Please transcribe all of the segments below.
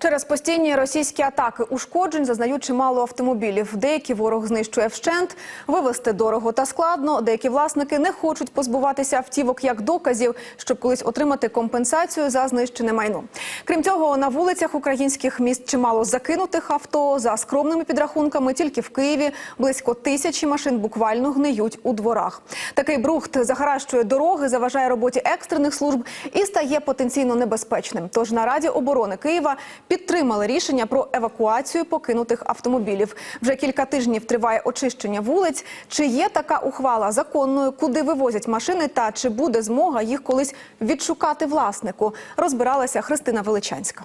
Через постійні російські атаки ушкоджень зазнають чимало автомобілів. Деякі ворог знищує вщент, вивезти дорого та складно. Деякі власники не хочуть позбуватися автівок як доказів, щоб колись отримати компенсацію за знищене майно. Крім цього, на вулицях українських міст чимало закинутих авто. За скромними підрахунками, тільки в Києві близько тисячі машин буквально гниють у дворах. Такий брухт захаращує дороги, заважає роботі екстрених служб і стає потенційно небезпечним. Тож на Раді оборони Києва підтримали рішення про евакуацію покинутих автомобілів. Вже кілька тижнів триває очищення вулиць. Чи є така ухвала законною, куди вивозять машини, та чи буде змога їх колись відшукати власнику? Розбиралася Христина Величанська.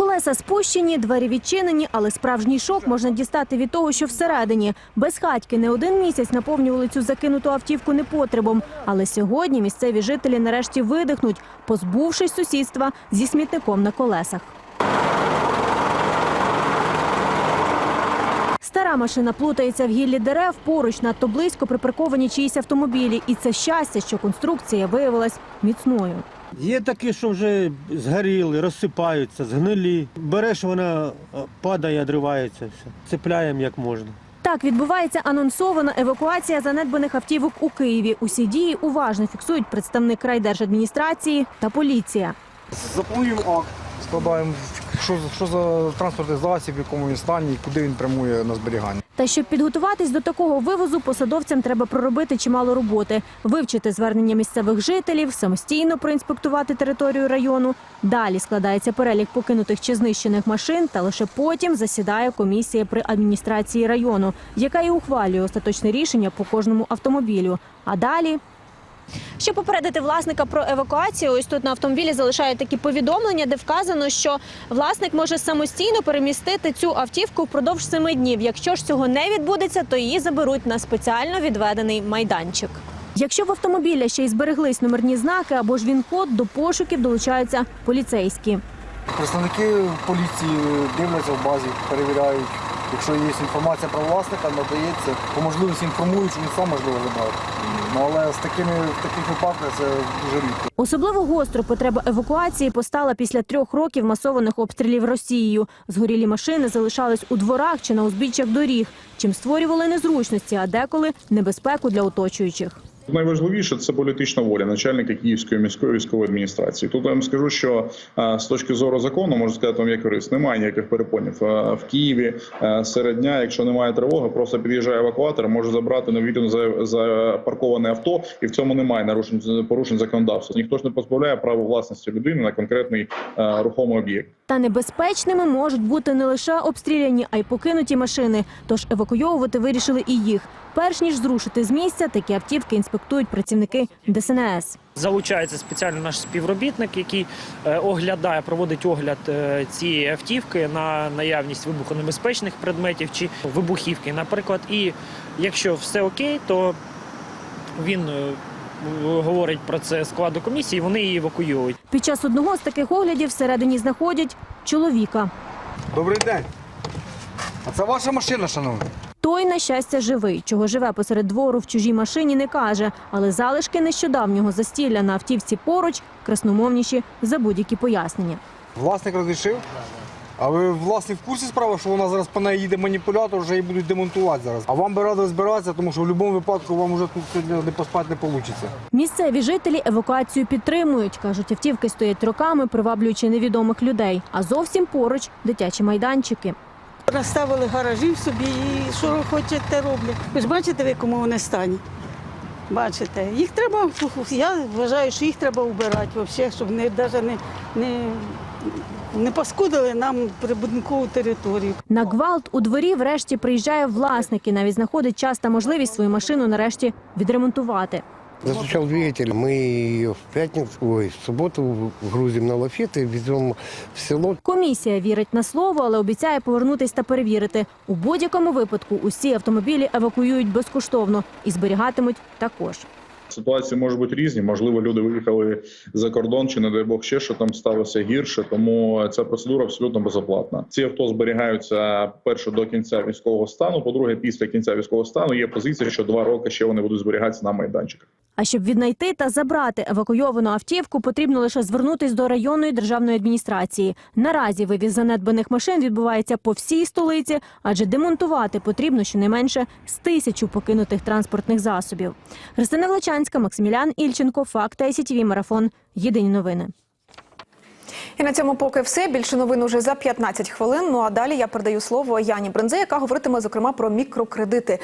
Колеса спущені, двері відчинені, але справжній шок можна дістати від того, що всередині. Безхатьки не один місяць наповнювали цю закинуту автівку непотребом. Але сьогодні місцеві жителі нарешті видихнуть, позбувшись сусідства зі смітником на колесах. Стара машина плутається в гіллі дерев, поруч надто близько припарковані чиїсь автомобілі. І це щастя, що конструкція виявилась міцною. Є такі, що вже згоріли, розсипаються, згнилі. Береш, вона е, падає, одривається. Все. Цепляємо як можна. Так відбувається анонсована евакуація занедбаних автівок у Києві. Усі дії уважно фіксують представник райдержадміністрації та поліція. Заповнюємо акт, складаємо, що, що за транспортний засіб, в якому він стані і куди він прямує на зберігання. Та щоб підготуватись до такого вивозу, посадовцям треба проробити чимало роботи, вивчити звернення місцевих жителів, самостійно проінспектувати територію району. Далі складається перелік покинутих чи знищених машин, та лише потім засідає комісія при адміністрації району, яка і ухвалює остаточне рішення по кожному автомобілю. А далі Щоб попередити власника про евакуацію, ось тут на автомобілі залишають такі повідомлення, де вказано, що власник може самостійно перемістити цю автівку впродовж семи днів. Якщо ж цього не відбудеться, то її заберуть на спеціально відведений майданчик. Якщо в автомобіля ще й збереглись номерні знаки або ж він код, до пошуків долучаються поліцейські. Представники поліції дивляться в базі, перевіряють. Якщо є інформація про власника, надається, по можливості інформують, що він сам можливо забрав. Ну, але з такими, в таких випадках це дуже рідко. Особливо гостро потреба евакуації постала після трьох років масованих обстрілів Росією. Згорілі машини залишались у дворах чи на узбіччях доріг, чим створювали незручності, а деколи небезпеку для оточуючих. Найважливіше це політична воля начальника Київської міської військової адміністрації. Тут я вам скажу, що е, з точки зору закону можу сказати вам як юрист, немає ніяких перепонів Е, в Києві е, серед дня. Якщо немає тривоги, просто під'їжджає евакуатор, може забрати невірно за- запарковане авто, і в цьому немає нарушень порушень законодавства. Ніхто ж не позбавляє права власності людини на конкретний рухомий об'єкт. Та небезпечними можуть бути не лише обстріляні, а й покинуті машини. Тож евакуйовувати вирішили і їх. Перш ніж зрушити з місця, такі автівки інспектують працівники ДСНС. Залучається спеціально наш співробітник, який е, оглядає, проводить огляд е, цієї автівки на наявність вибухонебезпечних предметів чи вибухівки, наприклад. І якщо все окей, то він е, говорить про це складу комісії, вони її евакуюють. Під час одного з таких оглядів всередині знаходять чоловіка. Добрий день. А це ваша машина, шановні? Той, на щастя, живий. Чого живе посеред двору в чужій машині, не каже. Але залишки нещодавнього застілля на автівці поруч красномовніші за будь-які пояснення. Власник розрішив. А ви власник в курсі справи, що вона зараз по неї їде маніпулятор, вже її будуть демонтувати зараз. А вам би радили збиратися, тому що в будь-якому випадку вам вже тут сьогодні не поспати не вийде. Місцеві жителі евакуацію підтримують. Кажуть, автівки стоять роками, приваблюючи невідомих людей. А зовсім поруч дитячі майданчики. Розставили гаражі собі і що хочете роблять. Ви ж бачите, в якому вони стані. Бачите, їх треба, я вважаю, що їх треба убирати взагалі, щоб вони навіть не, не, не паскудили нам прибудинкову територію. На гвалт у дворі врешті приїжджає власник і навіть знаходить час та можливість свою машину нарешті відремонтувати. Застучал двигатель. Мы ее в пятницу, ой, в субботу грузим на лафет и везем в село. Комісія вірить на слово, але обіцяє повернутись та перевірити. У будь-якому випадку усі автомобілі евакуюють безкоштовно і зберігатимуть також. Ситуації можуть бути різні. Можливо, люди виїхали за кордон, чи не дай Бог ще що там сталося гірше. Тому ця процедура абсолютно безоплатна. Ці авто зберігаються перше до кінця військового стану. По-друге, після кінця військового стану є позиція, що два роки ще вони будуть зберігатися на майданчиках. А щоб віднайти та забрати евакуйовану автівку, потрібно лише звернутись до районної державної адміністрації. Наразі вивіз занедбаних машин відбувається по всій столиці, адже демонтувати потрібно щонайменше з тисячу покинутих транспортних засобів. Христина Влечанська, Максимілян Ільченко, Факт ICTV, Марафон. Єдині новини. І на цьому поки все. Більше новин уже за 15 хвилин. Ну а далі я передаю слово Яні Брензе, яка говоритиме зокрема про мікрокредити.